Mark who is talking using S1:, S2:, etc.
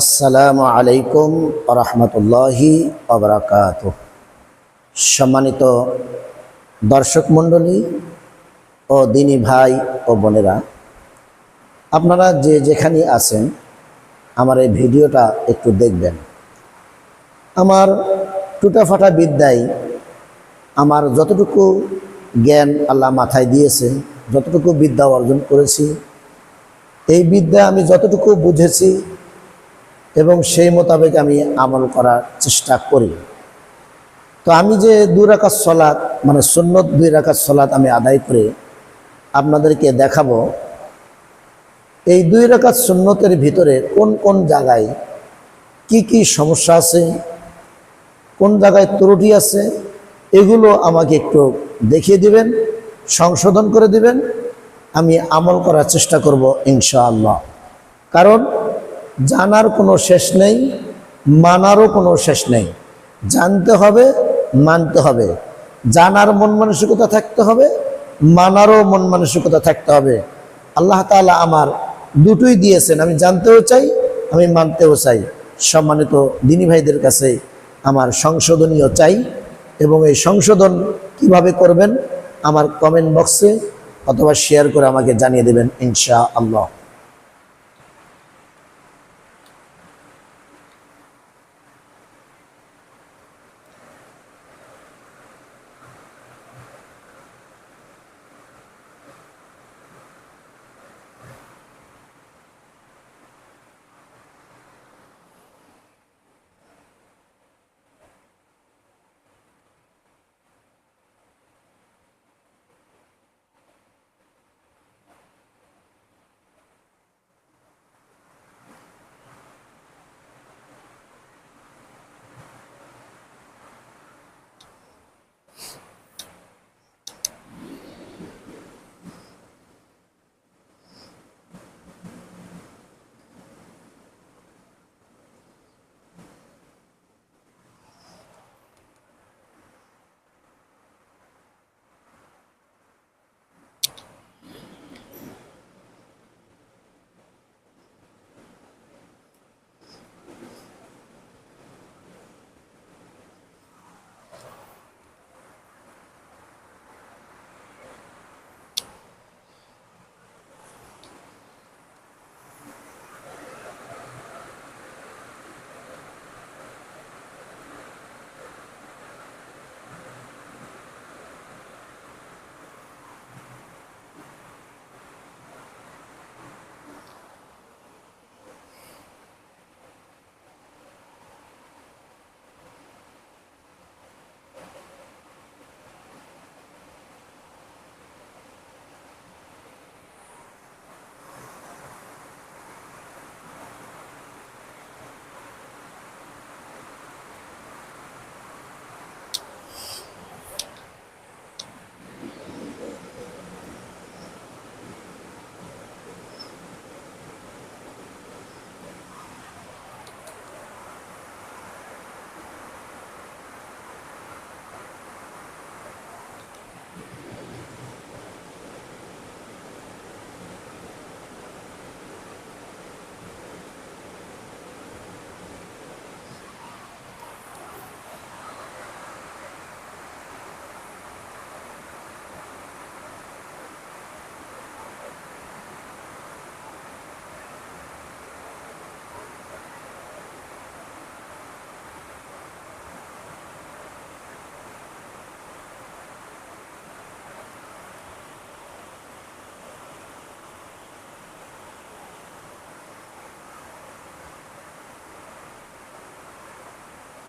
S1: আসসালামু আলাইকুম রহমতুল্লাহি অবরাকাত সম্মানিত দর্শক মণ্ডলী ও দিনী ভাই ও বোনেরা, আপনারা যে যেখানে আছেন, আমার এই ভিডিওটা একটু দেখবেন। আমার টুটাফাটা বিদ্যায় আমার যতটুকু জ্ঞান আল্লাহ মাথায় দিয়েছে, যতটুকু বিদ্যা অর্জন করেছি, এই বিদ্যা আমি যতটুকু বুঝেছি এবং সেই মোতাবেক আমি আমল করার চেষ্টা করি। তো আমি যে দুই রাকাত সলাৎ মানে সুন্নত দুই রাকাত সলাৎ আমি আদায় করে, আপনাদেরকে দেখাবো এই দুই রাকাত সুন্নতের ভিতরে কোন কোন জায়গায় কি কি সমস্যা আছে, কোন জায়গায় ত্রুটি আছে, এগুলো আমাকে একটু দেখিয়ে দিবেন, সংশোধন করে দিবেন, আমি আমল করার চেষ্টা করব ইনশাআল্লাহ। কারণ জানার কোনো শেষ নেই, মানারও কোনো শেষ নেই। জানতে হবে, মানতে হবে। জানার মন মানসিকতা থাকতে হবে, মানারও মন মানসিকতা থাকতে হবে। আল্লাহ তাআলা আমার দুটোই দিয়েছেন, আমি জানতেও চাই, আমি মানতেও চাই। সম্মানিত দিনী ভাইদের কাছে আমার সংশোধনীয় চাই এবং এই সংশোধন কীভাবে করবেন আমার কমেন্ট বক্সে অথবা শেয়ার করে আমাকে জানিয়ে দেবেন ইনশা আল্লাহ